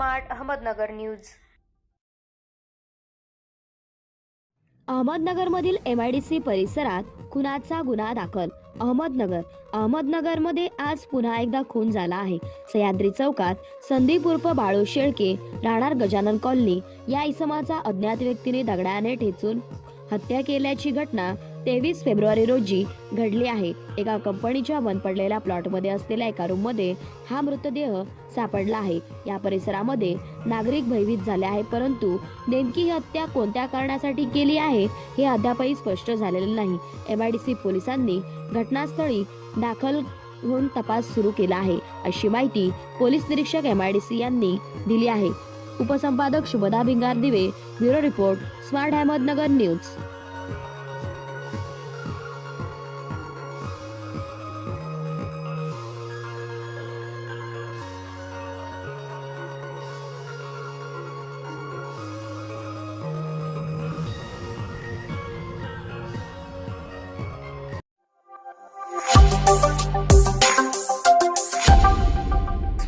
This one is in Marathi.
Smart Ahmednagar news. अहमदनगरमधील सी परिसरात खुनाचा गुन्हा दाखल. अहमदनगर अहमदनगरमध्ये आज पुन्हा एकदा खून झाला आहे. सह्याद्री चौकात संदीप उर्फ बाळू शेळके राहणार गजानन कॉलनी या इसमाचा अज्ञात व्यक्तीने दगडाने ठेचून हत्या केल्याची घटना तेवीस फेब्रुवारी रोजी घडली आहे. एका कंपनीच्या बंद पडलेल्या प्लॉटमध्ये असलेल्या एका रूममध्ये हा मृतदेह सापडला आहे. या परिसरामध्ये नागरिक भयभीत झाले आहे परंतु नेमकी ही हत्या कोणत्या कारणासाठी केली आहे हे अद्यापही स्पष्ट झालेले नाही. एमआयडीसी पोलिसांनी घटनास्थळी दाखल होऊन तपास सुरू केला आहे अशी माहिती पोलीस निरीक्षक एमआयडीसी यांनी दिली आहे. उपसंपादक Shubhada Bhingardive bureau report smart Ahmednagar news.